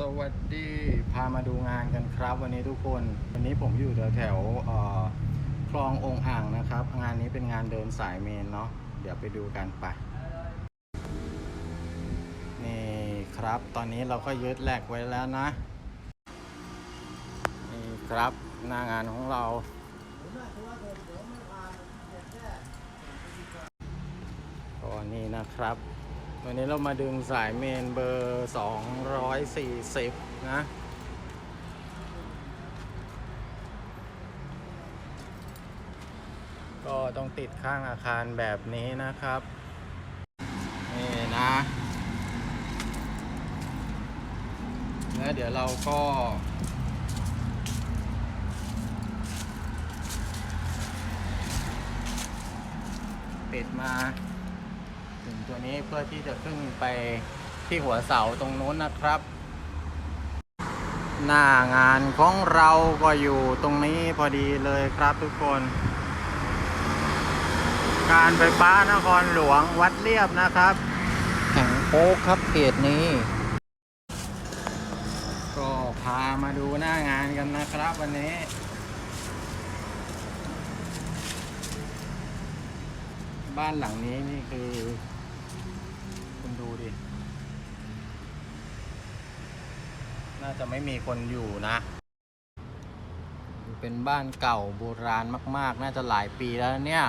สวัสดีพามาดูงานกันครับ วันนี้ทุกคน วันนี้ผมอยู่แถวแถวคลององอ่างนะครับ งานนี้เป็นงานเดินสายเมนเนาะเดี๋ยวไปดูกันไปนี่ครับ ตอนนี้เราก็ยึดแหลกไว้แล้วนะนี่ครับหน้างานของเราก็นี่นะครับ วันนี้เรามาดึงสายเมนเบอร์ 240 นะ ก็ต้องติดข้างอาคารแบบนี้นะครับ นี่นะ แล้วเดี๋ยวเราก็ปิดมา ถึงตัวนี้เพื่อที่จะขึ้นไปที่หัวเสาตรงนู้นนะครับ หน้างานของเราก็อยู่ตรงนี้พอดีเลยครับทุกคน การไฟฟ้านครหลวงวัดเรียบนะครับแห่งโป๊กครับเขตนี้ ก็พามาดูหน้างานกันนะครับวันนี้บ้านหลังนี้นี่คือ คุณดูดิ น่าจะไม่มีคนอยู่นะ เป็นบ้านเก่าโบราณมาก ๆ น่าจะหลายปีแล้วเนี่ย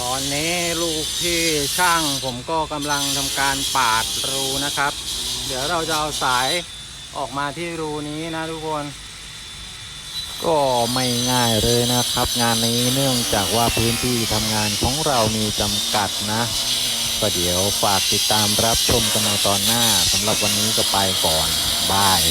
ตอนนี้ลูกที่ช่างผมก็กำลังทำการปาดรูนะครับ เดี๋ยวเราจะเอาสายออกมาที่รูนี้นะทุกคน ก็ไม่ง่ายเลยนะครับ งานนี้เนื่องจากว่าพื้นที่ทำงานของเรามีจำกัดนะก็เดี๋ยวฝากติดตามรับชมกันในตอนหน้าสำหรับวันนี้ก็ไปก่อนบาย